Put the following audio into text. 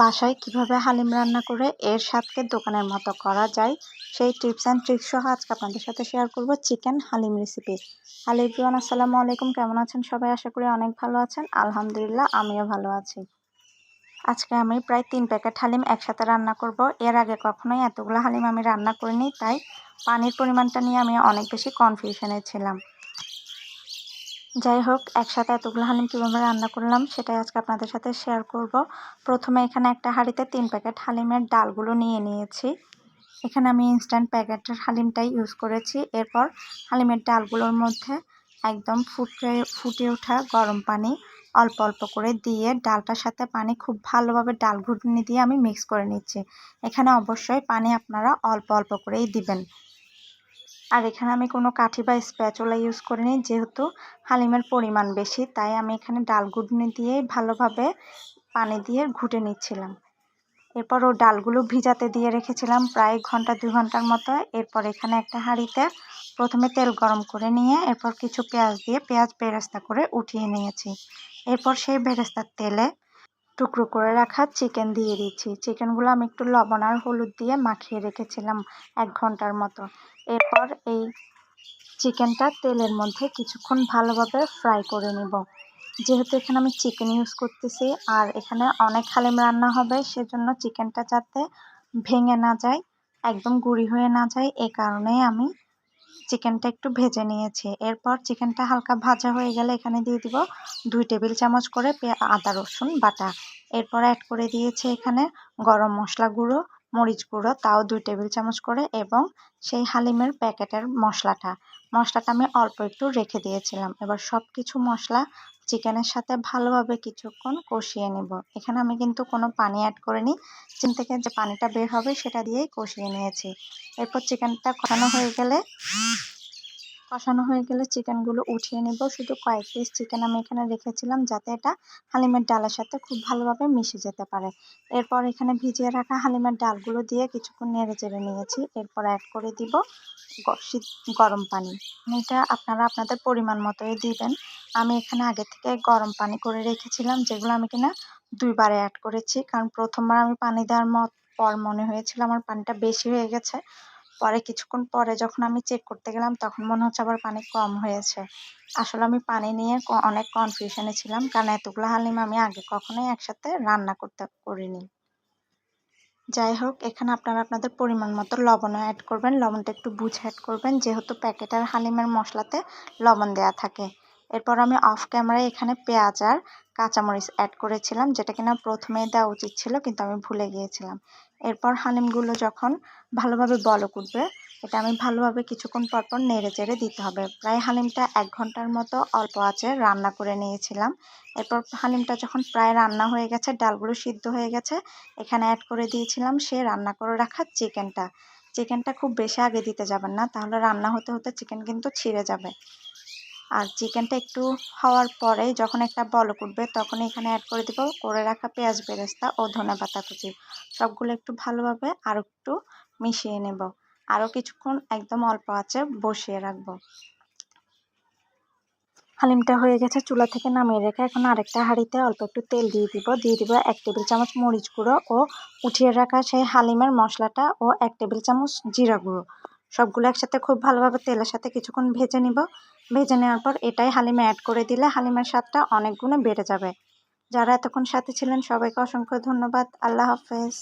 বাসায় কীভাবে হালিম রান্না করে এর স্বাদকে দোকানের মতো করা যায়, সেই টিপস অ্যান্ড ট্রিক্স সহ আজকে আপনাদের সাথে শেয়ার করব chicken haleem recipe hello everyone, আসসালামু আলাইকুম। কেমন আছেন সবাই? আশা করি অনেক ভালো আছেন। আলহামদুলিল্লাহ, আমিও ভালো আছি। আজকে আমি প্রায় তিন প্যাকেট হালিম একসাথে রান্না করব। এর আগে কখনোই এতগুলো হালিম আমি রান্না করিনি, তাই পানির পরিমাণটা নিয়ে আমি অনেক বেশি কনফিউশনে ছিলাম। যাই হোক, একসাথে এতগুলো হালিম কীভাবে রান্না করলাম সেটাই আজকে আপনাদের সাথে শেয়ার করব। প্রথমে এখানে একটা হাঁড়িতে তিন প্যাকেট হালিমের ডালগুলো নিয়ে নিয়েছি। এখানে আমি ইনস্ট্যান্ট প্যাকেটের হালিমটাই ইউজ করেছি। এরপর হালিমের ডালগুলোর মধ্যে একদম ফুটে ফুটে ওঠা গরম পানি অল্প অল্প করে দিয়ে ডালটার সাথে পানি খুব ভালোভাবে ডাল ঘুটনি দিয়ে আমি মিক্স করে নিচ্ছি। এখানে অবশ্যই পানি আপনারা অল্প অল্প করেই দিবেন। আর এখানে আমি কোনো কাঠি বা স্প্যাচুলা ইউজ করিনি, যেহেতু হালিমের পরিমাণ বেশি, তাই আমি এখানে ডাল ঘুটনি দিয়ে ভালোভাবে পানি দিয়ে ঘুটে নিচ্ছিলাম। এরপর ও ডালগুলো ভিজাতে দিয়ে রেখেছিলাম প্রায় ঘণ্টা দু ঘণ্টার মতো। এরপর এখানে একটা হাঁড়িতে প্রথমে তেল গরম করে নিয়ে এরপর কিছু পেঁয়াজ দিয়ে পেঁয়াজ বেরেস্তা করে উঠিয়ে নিয়েছি। এরপর সেই বেরেস্তার তেলে টুকরো করে রাখা চিকেন দিয়ে দিচ্ছি। চিকেনগুলো আমি একটু লবণ আর হলুদ দিয়ে মাখিয়ে রেখেছিলাম এক ঘণ্টার মতো। এরপর এই চিকেনটা তেলের মধ্যে কিছুক্ষণ ভালোভাবে ফ্রাই করে নিব। যেহেতু এখানে আমি চিকেন ইউজ করতেছি আর এখানে অনেক হালিম রান্না হবে, সেজন্য চিকেনটা যাতে ভেঙে না যায়, একদম গুঁড়ি হয়ে না যায়, এ কারণেই আমি চিকেনটা একটু ভেজে নিয়েছি। এরপর চিকেনটা হালকা ভাজা হয়ে গেলে এখানে দিয়ে দিব দুই টেবিল চামচ করে আদা রসুন বাটা। এরপর অ্যাড করে দিয়েছি এখানে গরম মশলা গুঁড়ো মরিচ গুঁড়ো, তাও দুই টেবিল চামচ করে এবং সেই হালিমের প্যাকেটের মশলাটা। মশলাটা আমি অল্প একটু রেখে দিয়েছিলাম। এবার সব কিছু মশলা চিকেনের সাথে ভালোভাবে কিছুক্ষণ কষিয়ে নেব। এখানে আমি কিন্তু কোনো পানি অ্যাড করিনি। চিকেন থেকে যে পানিটা বের হবে সেটা দিয়েই কষিয়ে নিয়েছি। এরপর চিকেনটা কষানো হয়ে গেলে কষানো হয়ে গেলে চিকেনগুলো উঠিয়ে নেব। শুধু কয়েক পিস চিকেন আমি এখানে রেখেছিলাম যাতে এটা হালিমের ডালের সাথে খুব ভালোভাবে মিশে যেতে পারে। এরপর এখানে ভিজিয়ে রাখা হালিমের ডালগুলো দিয়ে কিছুক্ষণ নেড়ে চেড়ে নিয়েছি। এরপর অ্যাড করে দিব শীত, গরম পানি। এটা আপনারা আপনাদের পরিমাণ মতোই দিবেন। আমি এখানে আগে থেকে গরম পানি করে রেখেছিলাম, যেগুলো আমি কিনা দুইবারে অ্যাড করেছি। কারণ প্রথমবার আমি পানি দেওয়ার মত, পর মনে হয়েছিল আমার পানিটা বেশি হয়ে গেছে। পরে কিছুক্ষণ পরে যখন আমি চেক করতে গেলাম, তখন মনে হচ্ছে আবার পানি কম হয়েছে। আসলে আমি পানি নিয়ে অনেক কনফিউশনে ছিলাম, কারণ এতগুলো হালিম আমি আগে কখনোই একসাথে রান্না করতে করিনি। যাই হোক, এখানে আপনারা আপনাদের পরিমাণ মতো লবণও অ্যাড করবেন। লবণটা একটু বুঝে অ্যাড করবেন, যেহেতু প্যাকেটের হালিমের মশলাতে লবণ দেওয়া থাকে। এরপর আমি অফ ক্যামেরায় এখানে পেঁয়াজ আর কাঁচামরিচ অ্যাড করেছিলাম, যেটা কিনা প্রথমে দেওয়া উচিত ছিল, কিন্তু আমি ভুলে গিয়েছিলাম। এরপর হালিমগুলো যখন ভালোভাবে বলক উঠবে এটা আমি ভালোভাবে কিছুক্ষণ পরপর নেড়ে চেড়ে দিতে হবে। প্রায় হালিমটা এক ঘণ্টার মতো অল্প আছে রান্না করে নিয়েছিলাম। এরপর হালিমটা যখন প্রায় রান্না হয়ে গেছে, ডালগুলো সিদ্ধ হয়ে গেছে, এখানে অ্যাড করে দিয়েছিলাম সে রান্না করে রাখা চিকেনটা চিকেনটা খুব বেশি আগে দিতে যাবেন না, তাহলে রান্না হতে হতে চিকেন কিন্তু ছিঁড়ে যাবে। আর চিকেনটা একটু হওয়ার পরে যখন একটা বলক উঠবে, তখন এখানে অ্যাড করে দেবো করে রাখা পেঁয়াজ বেরেস্তা ও ধনে পাতা কুচি। সবগুলো একটু ভালোভাবে আর একটু মিশিয়ে নেব। আরও কিছুক্ষণ একদম অল্প আছে বসিয়ে রাখব। হালিমটা হয়ে গেছে চুলা থেকে নামিয়ে রেখে এখন আরেকটা হাঁড়িতে অল্প একটু তেল দিয়ে দিব। দিয়ে দিব এক টেবিল চামচ মরিচ গুঁড়ো ও উঠিয়ে রাখা সেই হালিমের মশলাটা ও এক টেবিল চামচ জিরা গুঁড়ো। সবগুলো একসাথে খুব ভালোভাবে তেলের সাথে কিছুক্ষণ ভেজে নিব। ভেজে নেওয়ার পর এটাই হালিমে অ্যাড করে দিলে হালিমের স্বাদটা অনেক গুণে বেড়ে যাবে। যারা এতক্ষণ সাথে ছিলেন, সবাইকে অসংখ্য ধন্যবাদ। আল্লাহ হাফেজ।